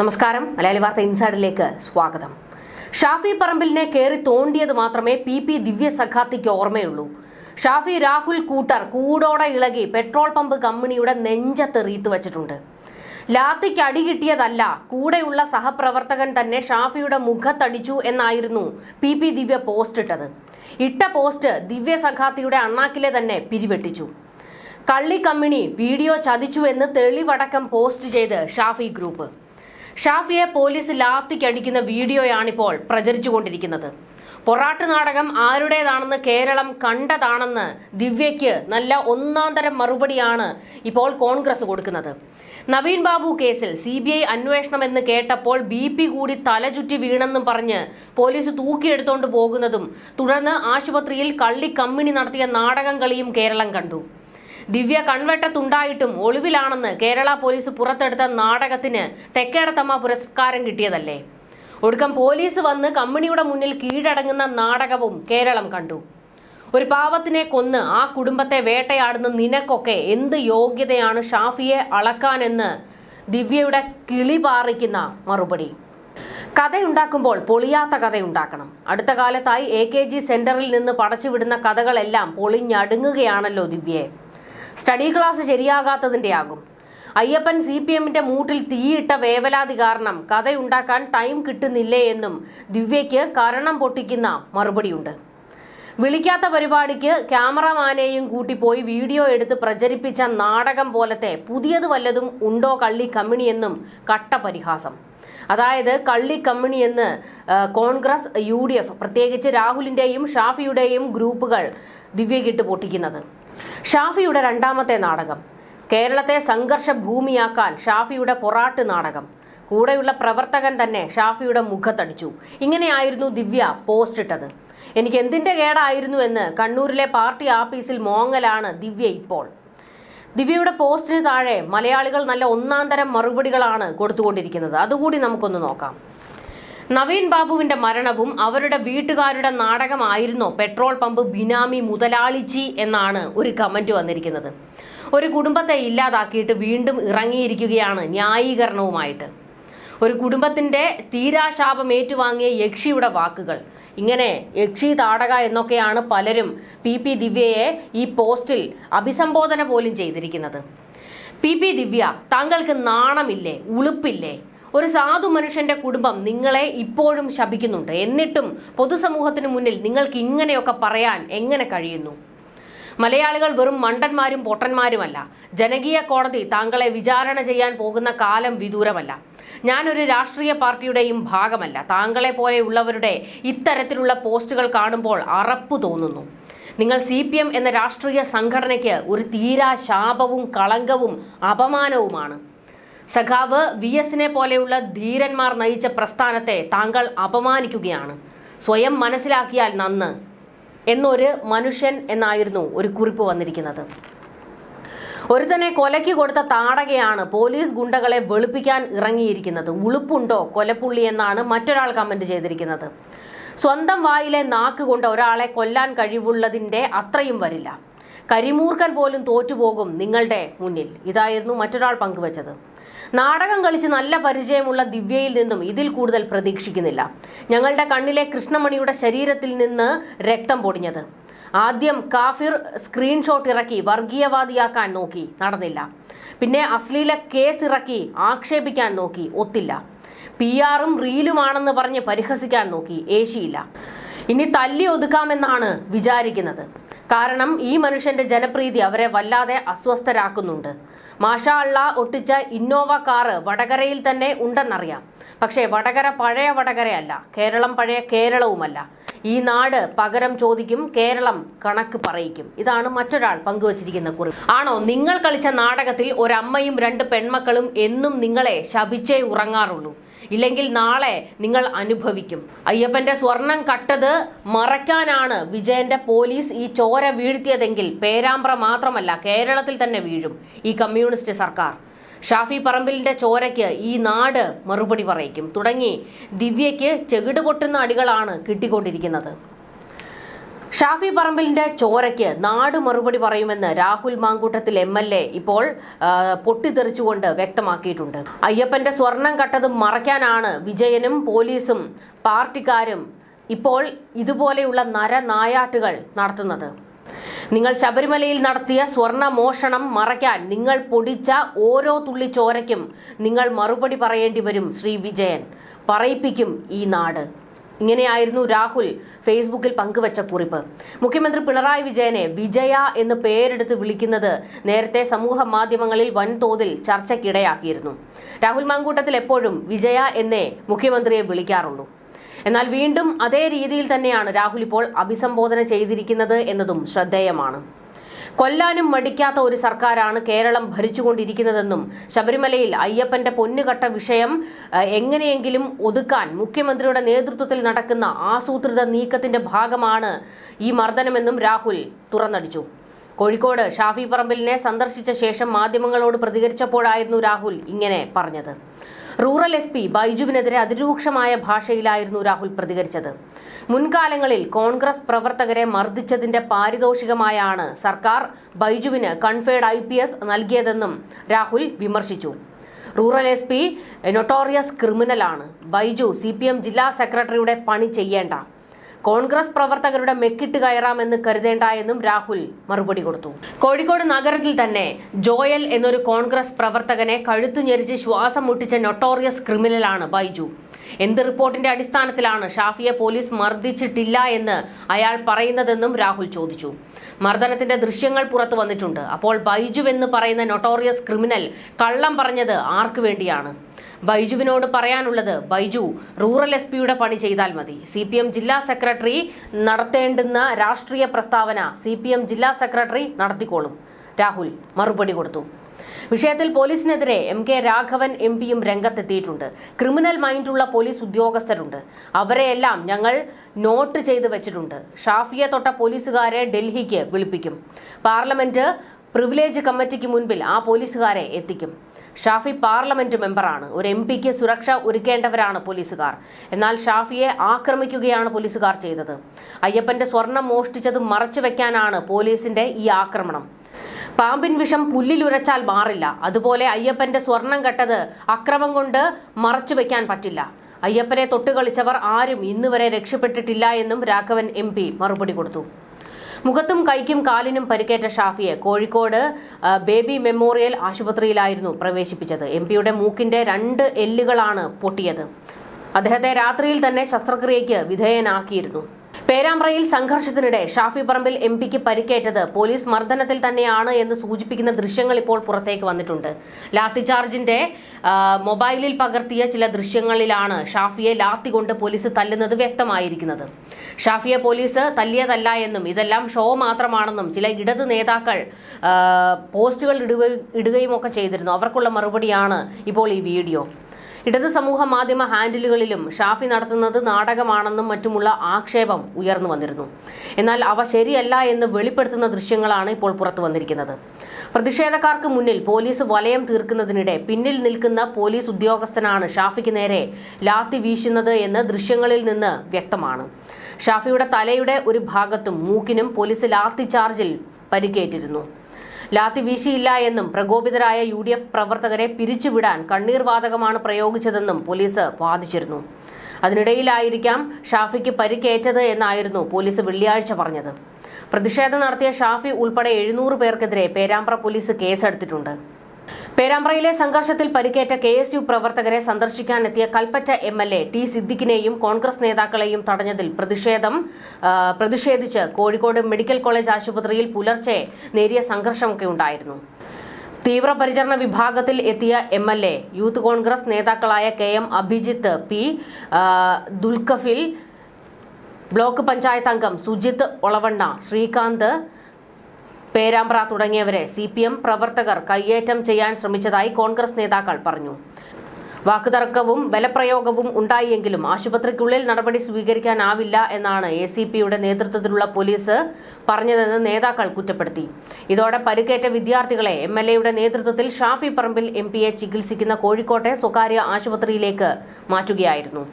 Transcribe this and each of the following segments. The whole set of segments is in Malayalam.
നമസ്കാരം. മലയാളി വാർത്ത ഇൻസൈഡിലേക്ക് സ്വാഗതം. ഷാഫി പറമ്പിലിനെ കയറി തോണ്ടിയത് മാത്രമേ പി പി ദിവ്യ സഖാത്തിക്ക് ഓർമ്മയുള്ളൂ. ഷാഫി രാഹുൽ കൂട്ടർ കൂടോടെ ഇളകി പെട്രോൾ പമ്പ് കമ്പനിയുടെ നെഞ്ചത്ത് റീത്ത് വെച്ചിട്ടുണ്ട്. ലാത്തിക്ക് അടി കിട്ടിയതല്ല കൂടെയുള്ള സഹപ്രവർത്തകൻ തന്നെ ഷാഫിയുടെ മുഖത്തടിച്ചു എന്നായിരുന്നു പി പി ദിവ്യ പോസ്റ്റ് ഇട്ടത്. ഇട്ട പോസ്റ്റ് ദിവ്യ സഖാത്തിയുടെ അണ്ണാക്കിലെ തന്നെ പിരിവെട്ടിച്ചു. കള്ളി കമ്മിണി വീഡിയോ ചതിച്ചു എന്ന് തെളിവടക്കം പോസ്റ്റ് ചെയ്ത് ഷാഫി ഗ്രൂപ്പ്. ഷാഫിയെ പോലീസ് ലാത്തിക്കടിക്കുന്ന വീഡിയോയാണിപ്പോൾ പ്രചരിച്ചുകൊണ്ടിരിക്കുന്നത്. പൊറാട്ട് നാടകം ആരുടേതാണെന്ന് കേരളം കണ്ടതാണെന്ന് ദിവ്യയ്ക്ക് നല്ല ഒന്നാം തരം മറുപടിയാണ് ഇപ്പോൾ കോൺഗ്രസ് കൊടുക്കുന്നത്. നവീൻ ബാബു കേസിൽ സി ബി ഐ അന്വേഷണം എന്ന് കേട്ടപ്പോൾ ബി പി കൂടി തലചുറ്റി വീണെന്നും പറഞ്ഞ് പോലീസ് തൂക്കിയെടുത്തോണ്ട് പോകുന്നതും തുടർന്ന് ആശുപത്രിയിൽ കള്ളി കമ്മിണി നടത്തിയ നാടകം കളിയും കേരളം കണ്ടു. ദിവ്യ കൺവെട്ടത്തുണ്ടായിട്ടും ഒളിവിലാണെന്ന് കേരള പോലീസ് പുറത്തെടുത്ത നാടകത്തിന് തെക്കേടത്തമ്മ പുരസ്കാരം കിട്ടിയതല്ലേ? ഒടുക്കം പോലീസ് വന്ന് കമ്പനിയുടെ മുന്നിൽ കീഴടങ്ങുന്ന നാടകവും കേരളം കണ്ടു. ഒരു പാവത്തിനെ കൊന്ന് ആ കുടുംബത്തെ വേട്ടയാടുന്ന നിനക്കൊക്കെ എന്ത് യോഗ്യതയാണ് ഷാഫിയെ അളക്കാനെന്ന് ദിവ്യയുടെ കിളി പാറിക്കുന്ന മറുപടി. കഥയുണ്ടാക്കുമ്പോൾ പൊളിയാത്ത കഥയുണ്ടാക്കണം. അടുത്ത കാലത്തായി എ കെ ജി സെന്ററിൽ നിന്ന് പടച്ചുവിടുന്ന കഥകളെല്ലാം പൊളിഞ്ഞടുങ്ങുകയാണല്ലോ ദിവ്യയെ സ്റ്റഡി ക്ലാസ് ശരിയാകാത്തതിന്റെ ആകും അയ്യപ്പൻ സി പി എമ്മിന്റെ മൂട്ടിൽ തീയിട്ട വേവലാതി കാരണം കഥയുണ്ടാക്കാൻ ടൈം കിട്ടുന്നില്ലേ എന്നും ദിവ്യയ്ക്ക് കരണം പൊട്ടിക്കുന്ന മറുപടിയുണ്ട്. വിളിക്കാത്ത പരിപാടിക്ക് ക്യാമറമാനെയും കൂട്ടിപ്പോയി വീഡിയോ എടുത്ത് പ്രചരിപ്പിച്ച നാടകം പോലത്തെ പുതിയത് വല്ലതും ഉണ്ടോ കള്ളി കമ്മിണി എന്നും കട്ട പരിഹാസം. അതായത് കള്ളി കമ്മിണി എന്ന് കോൺഗ്രസ് യു ഡി എഫ് പ്രത്യേകിച്ച് രാഹുലിന്റെയും ഷാഫിയുടെയും ഗ്രൂപ്പുകൾ ദിവ്യകിട്ട് പൊട്ടിക്കുന്നത്. ഷാഫിയുടെ രണ്ടാമത്തെ നാടകം. കേരളത്തെ സംഘർഷ ഭൂമിയാക്കാൻ ഷാഫിയുടെ പൊറാട്ട് നാടകം. കൂടെയുള്ള പ്രവർത്തകൻ തന്നെ ഷാഫിയുടെ മുഖത്തടിച്ചു. ഇങ്ങനെയായിരുന്നു ദിവ്യ പോസ്റ്റ് ഇട്ടത് എനിക്ക് എന്തിന്റെ കേടായിരുന്നു എന്ന് കണ്ണൂരിലെ പാർട്ടി ആഫീസിൽ മോങ്ങലാണ് ദിവ്യ ഇപ്പോൾ. ദിവ്യയുടെ പോസ്റ്റിന് താഴെ മലയാളികൾ നല്ല ഒന്നാം തരം മറുപടികളാണ് കൊടുത്തുകൊണ്ടിരിക്കുന്നത്. അതുകൂടി നമുക്കൊന്ന് നോക്കാം. നവീൻ ബാബുവിന്റെ മരണവും അവരുടെ വീട്ടുകാരുടെ നാടകമായിരുന്നോ പെട്രോൾ പമ്പ് ബിനാമി മുതലാളിച്ചി എന്നാണ് ഒരു കമന്റ് വന്നിരിക്കുന്നത്. ഒരു കുടുംബത്തെ ഇല്ലാതാക്കിയിട്ട് വീണ്ടും ഇറങ്ങിയിരിക്കുകയാണ് ന്യായീകരണവുമായിട്ട്. ഒരു കുടുംബത്തിന്റെ തീരാശാപം ഏറ്റുവാങ്ങിയ യക്ഷിയുടെ വാക്കുകൾ. ഇങ്ങനെ യക്ഷി താടക എന്നൊക്കെയാണ് പലരും പി പി ദിവ്യയെ ഈ പോസ്റ്റിൽ അഭിസംബോധന പോലും ചെയ്തിരിക്കുന്നത്. പി പി ദിവ്യ താങ്കൾക്ക് നാണമില്ലേ ഉളുപ്പില്ലേ? ഒരു സാധു മനുഷ്യന്റെ കുടുംബം നിങ്ങളെ ഇപ്പോഴും ശപിക്കുന്നുണ്ട്. എന്നിട്ടും പൊതുസമൂഹത്തിന് മുന്നിൽ നിങ്ങൾക്ക് ഇങ്ങനെയൊക്കെ പറയാൻ എങ്ങനെ കഴിയുന്നു? മലയാളികൾ വെറും മണ്ടന്മാരും പൊട്ടന്മാരുമല്ല. ജനകീയ കോടതി താങ്കളെ വിചാരണ ചെയ്യാൻ പോകുന്ന കാലം വിദൂരമല്ല. ഞാനൊരു രാഷ്ട്രീയ പാർട്ടിയുടെയും ഭാഗമല്ല. താങ്കളെ പോലെയുള്ളവരുടെ ഇത്തരത്തിലുള്ള പോസ്റ്റുകൾ കാണുമ്പോൾ അറപ്പ് തോന്നുന്നു. നിങ്ങൾ സി പി എം എന്ന രാഷ്ട്രീയ സംഘടനയ്ക്ക് ഒരു തീരാ ശാപവും കളങ്കവും അപമാനവുമാണ്. സഖാവ് വി എസിനെ പോലെയുള്ള ധീരന്മാർ നയിച്ച പ്രസ്ഥാനത്തെ താങ്കൾ അപമാനിക്കുകയാണ്. സ്വയം മനസ്സിലാക്കിയാൽ നന്ന് എന്നൊരു മനുഷ്യൻ എന്നായിരുന്നു ഒരു കുറിപ്പ് വന്നിരിക്കുന്നത്. ഒരുത്തനെ കൊലയ്ക്ക് കൊടുത്ത താടകയാണ് പോലീസ് ഗുണ്ടകളെ വെളുപ്പിക്കാൻ ഇറങ്ങിയിരിക്കുന്നത്. ഉളുപ്പുണ്ടോ കൊലപ്പുള്ളി എന്നാണ് മറ്റൊരാൾ കമന്റ് ചെയ്തിരിക്കുന്നത്. സ്വന്തം വായിലെ നാക്ക് കൊണ്ട് ഒരാളെ കൊല്ലാൻ കഴിവുള്ളതിന്റെ അത്രയും വരില്ല. കരിമൂർക്കൻ പോലും തോറ്റുപോകും നിങ്ങളുടെ മുന്നിൽ. ഇതായിരുന്നു മറ്റൊരാൾ പങ്കുവച്ചത്. നാടകം കളിച്ച് നല്ല പരിചയമുള്ള ദിവ്യയിൽ നിന്നും ഇതിൽ കൂടുതൽ പ്രതീക്ഷിക്കുന്നില്ല. ഞങ്ങളുടെ കണ്ണിലെ കൃഷ്ണമണിയുടെ ശരീരത്തിൽ നിന്ന് രക്തം പൊടിഞ്ഞത്. ആദ്യം കാഫിർ സ്ക്രീൻഷോട്ട് ഇറക്കി വർഗീയവാദിയാക്കാൻ നോക്കി നടന്നില്ല. പിന്നെ അശ്ലീല കേസ് ഇറക്കി ആക്ഷേപിക്കാൻ നോക്കി ഒത്തില്ല. പി ആറും റീലുമാണെന്ന് പറഞ്ഞ് പരിഹസിക്കാൻ നോക്കി ഏശിയില്ല. ഇനി തല്ലി ഒതുക്കാമെന്നാണ് വിചാരിക്കുന്നത്. കാരണം ഈ മനുഷ്യന്റെ ജനപ്രീതി അവരെ വല്ലാതെ അസ്വസ്ഥരാക്കുന്നുണ്ട്. മാഷാ അള്ള ഒട്ടിച്ച ഇന്നോവ കാറ് വടകരയിൽ തന്നെ ഉണ്ടെന്നറിയാം. പക്ഷേ വടകര പഴയ വടകരയല്ല കേരളം പഴയ കേരളവുമല്ല. ഈ നാട് പകരം ചോദിക്കും കേരളം കണക്ക് പറയിക്കും. ഇതാണ് മറ്റൊരാൾ പങ്കുവച്ചിരിക്കുന്ന കുറിപ്പ് ആണോ നിങ്ങൾ കളിച്ച നാടകത്തിൽ ഒരമ്മയും രണ്ട് പെൺമക്കളും എന്നും നിങ്ങളെ ശപിച്ചേ ഉറങ്ങാറുള്ളൂ. ഇല്ലെങ്കിൽ നാളെ നിങ്ങൾ അനുഭവിക്കും. അയ്യപ്പന്റെ സ്വർണം കട്ടത് മറയ്ക്കാനാണ് വിജയന്റെ പോലീസ് ഈ ചോര വീഴ്ത്തിയതെങ്കിൽ പേരാമ്പ്ര മാത്രമല്ല കേരളത്തിൽ തന്നെ വീഴും ഈ കമ്മ്യൂണിസ്റ്റ് സർക്കാർ. ഷാഫി പറമ്പിലിന്റെ ചോരയ്ക്ക് ഈ നാട് മറുപടി പറയിക്കും. തുടങ്ങി ദിവ്യയ്ക്ക് ചെകിട് പൊട്ടുന്ന അടികളാണ് കിട്ടിക്കൊണ്ടിരിക്കുന്നത്. ഷാഫി പറമ്പിലിന്റെ ചോരയ്ക്ക് നാട് മറുപടി പറയുമെന്ന് Rahul Mamkootathil M L A ഇപ്പോൾ പൊട്ടിത്തെറിച്ചുകൊണ്ട് വ്യക്തമാക്കിയിട്ടുണ്ട്. അയ്യപ്പന്റെ സ്വർണം കട്ടതും മറയ്ക്കാനാണ് വിജയനും പോലീസും പാർട്ടിക്കാരും ഇപ്പോൾ ഇതുപോലെയുള്ള നരനായാട്ടുകൾ നടത്തുന്നത്. നിങ്ങൾ ശബരിമലയിൽ നടത്തിയ സ്വർണ മോഷണം മറയ്ക്കാൻ നിങ്ങൾ പൊടിച്ച ഓരോ തുള്ളി ചോരയ്ക്കും നിങ്ങൾ മറുപടി പറയേണ്ടി വരും ശ്രീ വിജയൻ. പറയിപ്പിക്കും ഈ നാട്. ഇങ്ങനെയായിരുന്നു രാഹുൽ ഫേസ്ബുക്കിൽ പങ്കുവച്ച കുറിപ്പ്. മുഖ്യമന്ത്രി പിണറായി വിജയനെ വിജയ എന്ന് പേരെടുത്ത് വിളിക്കുന്നത് നേരത്തെ സമൂഹ മാധ്യമങ്ങളിൽ വൻതോതിൽ ചർച്ചയ്ക്കിടയാക്കിയിരുന്നു. രാഹുൽ മാങ്കൂട്ടത്തിൽ എപ്പോഴും വിജയ എന്നേ മുഖ്യമന്ത്രിയെ വിളിക്കാറുള്ളൂ. എന്നാൽ വീണ്ടും അതേ രീതിയിൽ തന്നെയാണ് രാഹുൽ ഇപ്പോൾ അഭിസംബോധന ചെയ്തിരിക്കുന്നത് എന്നതും ശ്രദ്ധേയമാണ്. കൊല്ലാനും മടിക്കാത്ത ഒരു സർക്കാരാണ് കേരളം ഭരിച്ചുകൊണ്ടിരിക്കുന്നതെന്നും ശബരിമലയിൽ അയ്യപ്പന്റെ പൊന്നുകട്ട വിഷയം എങ്ങനെയെങ്കിലും ഒതുക്കാൻ മുഖ്യമന്ത്രിയുടെ നേതൃത്വത്തിൽ നടക്കുന്ന ആസൂത്രിത നീക്കത്തിന്റെ ഭാഗമാണ് ഈ മർദ്ദനമെന്നും രാഹുൽ തുറന്നടിച്ചു. കോഴിക്കോട് ഷാഫി പറമ്പിലിനെ സന്ദർശിച്ച ശേഷം മാധ്യമങ്ങളോട് പ്രതികരിച്ചപ്പോഴായിരുന്നു രാഹുൽ ഇങ്ങനെ പറഞ്ഞത്. റൂറൽ എസ് പി ബൈജുവിനെതിരെ അതിരൂക്ഷമായ ഭാഷയിലായിരുന്നു രാഹുൽ പ്രതികരിച്ചത്. മുൻകാലങ്ങളിൽ കോൺഗ്രസ് പ്രവർത്തകരെ മർദ്ദിച്ചതിന്റെ പാരിതോഷികമായാണ് സർക്കാർ ബൈജുവിന് കൺഫേഡ് ഐ നൽകിയതെന്നും രാഹുൽ വിമർശിച്ചു. റൂറൽ എസ് പി നൊട്ടോറിയസ് ക്രിമിനലാണ് ബൈജു സി ജില്ലാ സെക്രട്ടറിയുടെ പണി ചെയ്യേണ്ട. കോൺഗ്രസ് പ്രവർത്തകരുടെ മെക്കിട്ട് കയറാമെന്ന് കരുതേണ്ട എന്നും രാഹുൽ മറുപടി കൊടുത്തു. കോഴിക്കോട് നഗരത്തിൽ തന്നെ ജോയൽ എന്നൊരു കോൺഗ്രസ് പ്രവർത്തകനെ കഴുത്തു ഞെരിച്ച് ശ്വാസം മുട്ടിച്ച നൊട്ടോറിയസ് ക്രിമിനലാണ് ബൈജു. എന്ത് റിപ്പോർട്ടിന്റെ അടിസ്ഥാനത്തിലാണ് ഷാഫിയെ പോലീസ് മർദ്ദിച്ചിട്ടില്ല എന്ന് അയാൾ പറയുന്നതെന്നും രാഹുൽ ചോദിച്ചു. മർദ്ദനത്തിന്റെ ദൃശ്യങ്ങൾ പുറത്തു വന്നിട്ടുണ്ട്. അപ്പോൾ ബൈജു എന്ന് പറയുന്ന നൊട്ടോറിയസ് ക്രിമിനൽ കള്ളം പറഞ്ഞത് ആർക്കു വേണ്ടിയാണ്? ബൈജുവിനോട് പറയാനുള്ളത് ബൈജു റൂറൽ എസ് പിയുടെ പണി ചെയ്താൽ മതി. സി ജില്ലാ സെക്രട്ടറി നടത്തേണ്ടുന്ന രാഷ്ട്രീയ പ്രസ്താവന സി ജില്ലാ സെക്രട്ടറി നടത്തിക്കോളും. രാഹുൽ മറുപടി കൊടുത്തു. വിഷയത്തിൽ പോലീസിനെതിരെ എം കെ രാഘവൻ എം പിയും രംഗത്തെത്തിയിട്ടുണ്ട്. ക്രിമിനൽ മൈൻഡുള്ള പോലീസ് ഉദ്യോഗസ്ഥരുണ്ട്. അവരെയെല്ലാം ഞങ്ങൾ നോട്ട് ചെയ്ത് വെച്ചിട്ടുണ്ട്. ഷാഫിയെ തൊട്ട പോലീസുകാരെ ഡൽഹിക്ക് വിളിപ്പിക്കും. പാർലമെന്റ് പ്രിവിലേജ് കമ്മിറ്റിക്ക് മുൻപിൽ ആ പോലീസുകാരെ എത്തിക്കും. ഷാഫി പാർലമെന്റ് മെമ്പറാണ്. ഒരു എം പിക്ക് സുരക്ഷ ഒരുക്കേണ്ടവരാണ് പോലീസുകാർ. എന്നാൽ ഷാഫിയെ ആക്രമിക്കുകയാണ് പോലീസുകാർ ചെയ്തത്. അയ്യപ്പന്റെ സ്വർണം മോഷ്ടിച്ചത് മറച്ചുവെക്കാനാണ് പോലീസിന്റെ ഈ ആക്രമണം. പാമ്പിൻ വിഷം പുല്ലിലുരച്ചാൽ മാറില്ല. അതുപോലെ അയ്യപ്പന്റെ സ്വർണം കെട്ടത് അക്രമം കൊണ്ട് മറച്ചു വെക്കാൻ പറ്റില്ല. അയ്യപ്പനെ തൊട്ടുകളിച്ചവർ ആരും ഇന്നുവരെ രക്ഷപ്പെട്ടിട്ടില്ല എന്നും രാഘവൻ എം മറുപടി കൊടുത്തു. മുഖത്തും കൈക്കും കാലിനും പരിക്കേറ്റ ഷാഫിയെ കോഴിക്കോട് ബേബി മെമ്മോറിയൽ ആശുപത്രിയിലായിരുന്നു പ്രവേശിപ്പിച്ചത്. എം പിയുടെ മൂക്കിന്റെ രണ്ട് എല്ലുകളാണ് പൊട്ടിയത്. അദ്ദേഹത്തെ രാത്രിയിൽ തന്നെ ശസ്ത്രക്രിയയ്ക്ക് വിധേയനാക്കിയിരുന്നു. പേരാമ്പ്രയിൽ സംഘർഷത്തിനിടെ ഷാഫി പറമ്പിൽ എം പിക്ക് പരിക്കേറ്റത് പോലീസ് മർദ്ദനത്തിൽ തന്നെയാണ് എന്ന് സൂചിപ്പിക്കുന്ന ദൃശ്യങ്ങൾ ഇപ്പോൾ പുറത്തേക്ക് വന്നിട്ടുണ്ട്. ലാത്തിചാർജിന്റെ ചാർജിന്റെ മൊബൈലിൽ പകർത്തിയ ചില ദൃശ്യങ്ങളിലാണ് ഷാഫിയെ ലാത്തി കൊണ്ട് പോലീസ് തല്ലുന്നത് വ്യക്തമായിരിക്കുന്നത്. ഷാഫിയെ പോലീസ് തല്ലിയതല്ല എന്നും ഇതെല്ലാം ഷോ മാത്രമാണെന്നും ചില ഇടത് നേതാക്കൾ പോസ്റ്റുകൾ ഇടുകയും ഇടുകയും ഒക്കെ ചെയ്തിരുന്നു. അവർക്കുള്ള മറുപടിയാണ് ഇപ്പോൾ ഈ വീഡിയോ. ഇടത് സമൂഹ മാധ്യമ ഹാൻഡിലുകളിലും ഷാഫി നടത്തുന്നത് നാടകമാണെന്നും മറ്റുമുള്ള ആക്ഷേപം ഉയർന്നു വന്നിരുന്നു. എന്നാൽ അവ ശരിയല്ല എന്ന് വെളിപ്പെടുത്തുന്ന ദൃശ്യങ്ങളാണ് ഇപ്പോൾ പുറത്തു വന്നിരിക്കുന്നത്. പ്രതിഷേധക്കാർക്ക് മുന്നിൽ പോലീസ് വലയം തീർക്കുന്നതിനിടെ പിന്നിൽ നിൽക്കുന്ന പോലീസ് ഉദ്യോഗസ്ഥനാണ് ഷാഫിക്ക് നേരെ ലാത്തി വീശുന്നത് എന്ന് ദൃശ്യങ്ങളിൽ നിന്ന് വ്യക്തമാണ്. ഷാഫിയുടെ തലയുടെ ഒരു ഭാഗത്തും മൂക്കിനും പോലീസ് ലാത്തി ചാർജിൽ പരിക്കേറ്റിരുന്നു. ലാത്തി വീശിയില്ല എന്നും പ്രകോപിതരായ യു ഡി എഫ് പ്രവർത്തകരെ പിരിച്ചുവിടാൻ കണ്ണീർ വാതകമാണ് പ്രയോഗിച്ചതെന്നും പോലീസ് വാദിച്ചിരുന്നു. അതിനിടയിലായിരിക്കാം ഷാഫിക്ക് പരിക്കേറ്റത് എന്നായിരുന്നു പോലീസ് വെള്ളിയാഴ്ച പറഞ്ഞത്. പ്രതിഷേധം നടത്തിയ ഷാഫി ഉൾപ്പെടെ എഴുന്നൂറ് പേർക്കെതിരെ പേരാമ്പ്ര പോലീസ് കേസെടുത്തിട്ടുണ്ട്. പേരാമ്പ്രയിലെ സംഘർഷത്തിൽ പരിക്കേറ്റ കെ എസ് യു പ്രവർത്തകരെ സന്ദർശിക്കാനെത്തിയ Kalpetta M L A T സിദ്ദിഖിനെയും Congress നേതാക്കളെയും തടഞ്ഞതിൽ പ്രതിഷേധം പ്രതിഷേധിച്ച് കോഴിക്കോട് മെഡിക്കൽ കോളേജ് ആശുപത്രിയിൽ പുലർച്ചെ നേരിയ സംഘർഷമൊക്കെ ഉണ്ടായിരുന്നു. തീവ്രപരിചരണ വിഭാഗത്തിൽ എത്തിയ M L A youth Congress നേതാക്കളായ K M Abhijith P Dulkhifil block panchayat അംഗം സുജിത്ത് ഒളവണ്ണ ശ്രീകാന്ത് പേരാമ്പ്ര തുടങ്ങിയവരെ സി പി എം പ്രവർത്തകർ കയ്യേറ്റം ചെയ്യാൻ ശ്രമിച്ചതായി കോൺഗ്രസ് നേതാക്കൾ പറഞ്ഞു. വാക്കുതർക്കവും ബലപ്രയോഗവും ഉണ്ടായെങ്കിലും ആശുപത്രിക്കുള്ളിൽ നടപടി സ്വീകരിക്കാനാവില്ല എന്നാണ് എ സി പിയുടെ നേതൃത്വത്തിലുള്ള പോലീസ് പറഞ്ഞതെന്ന് നേതാക്കൾ കുറ്റപ്പെടുത്തി. ഇതോടെ പരിക്കേറ്റ വിദ്യാർത്ഥികളെ എം എൽ എയുടെ നേതൃത്വത്തിൽ ഷാഫി പറമ്പിൽ എം പിയെ ചികിത്സിക്കുന്ന കോഴിക്കോട്ടെ സ്വകാര്യ ആശുപത്രിയിലേക്ക് മാറ്റുകയായിരുന്നു.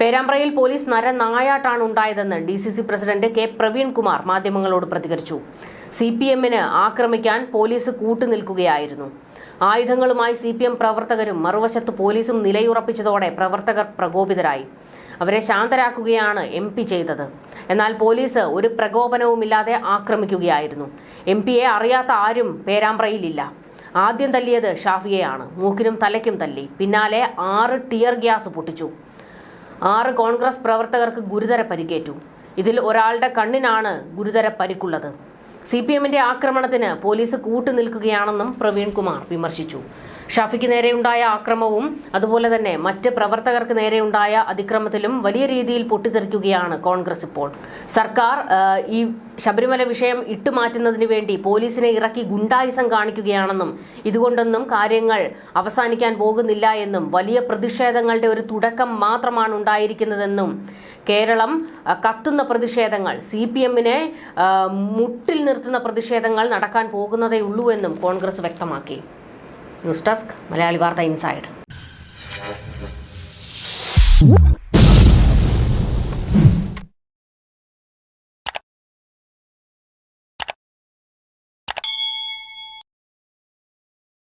പേരാമ്പ്രയിൽ പോലീസ് നരനായാട്ടാണ് ഉണ്ടായതെന്ന് D C C president K Praveenkumar മാധ്യമങ്ങളോട് പ്രതികരിച്ചു. സി പി എമ്മിന് ആക്രമിക്കാൻ പോലീസ് കൂട്ടുനിൽക്കുകയായിരുന്നു. ആയുധങ്ങളുമായി സി പി എം പ്രവർത്തകരും മറുവശത്ത് പോലീസും നിലയുറപ്പിച്ചതോടെ പ്രവർത്തകർ പ്രകോപിതരായി. അവരെ ശാന്തരാക്കുകയാണ് എം പി ചെയ്തത്. എന്നാൽ പോലീസ് ഒരു പ്രകോപനവുമില്ലാതെ ആക്രമിക്കുകയായിരുന്നു. എം പിയെ അറിയാത്ത ആരും പേരാമ്പ്രയിലില്ല. ആദ്യം തല്ലിയത് ഷാഫിയെയാണ്. മൂക്കിനും തലയ്ക്കും തല്ലി. പിന്നാലെ ആറ് ടിയർ ഗ്യാസ് പൊട്ടിച്ചു. ആറ് കോൺഗ്രസ് പ്രവർത്തകർക്ക് ഗുരുതര പരിക്കേറ്റു. ഇതിൽ ഒരാളുടെ കണ്ണിനാണ് ഗുരുതര പരിക്കുള്ളത്. സി പി എമ്മിന്റെ ആക്രമണത്തിന് പോലീസ് കൂട്ടുനിൽക്കുകയാണെന്നും പ്രവീൺകുമാർ വിമർശിച്ചു. ഷാഫിക്ക് നേരെയുണ്ടായ ആക്രമവും അതുപോലെ തന്നെ മറ്റ് പ്രവർത്തകർക്ക് നേരെയുണ്ടായ അതിക്രമത്തിലും വലിയ രീതിയിൽ പൊട്ടിത്തെറിക്കുകയാണ് കോൺഗ്രസ് ഇപ്പോൾ. സർക്കാർ ഈ ശബരിമല വിഷയം ഇട്ടുമാറ്റുന്നതിന് വേണ്ടി പോലീസിനെ ഇറക്കി ഗുണ്ടായുസം കാണിക്കുകയാണെന്നും ഇതുകൊണ്ടൊന്നും കാര്യങ്ങൾ അവസാനിക്കാൻ പോകുന്നില്ല എന്നും വലിയ പ്രതിഷേധങ്ങളുടെ ഒരു തുടക്കം മാത്രമാണ് ഉണ്ടായിരിക്കുന്നതെന്നും കേരളം കത്തുന്ന പ്രതിഷേധങ്ങൾ സി പി എമ്മിനെ മുട്ടിൽ നിർത്തുന്ന പ്രതിഷേധങ്ങൾ നടക്കാൻ പോകുന്നതേ ഉള്ളൂ എന്നും കോൺഗ്രസ് വ്യക്തമാക്കി. ന്യൂസ് ഡെസ്ക് മലയാളി വാർത്ത ഇൻസൈഡ്.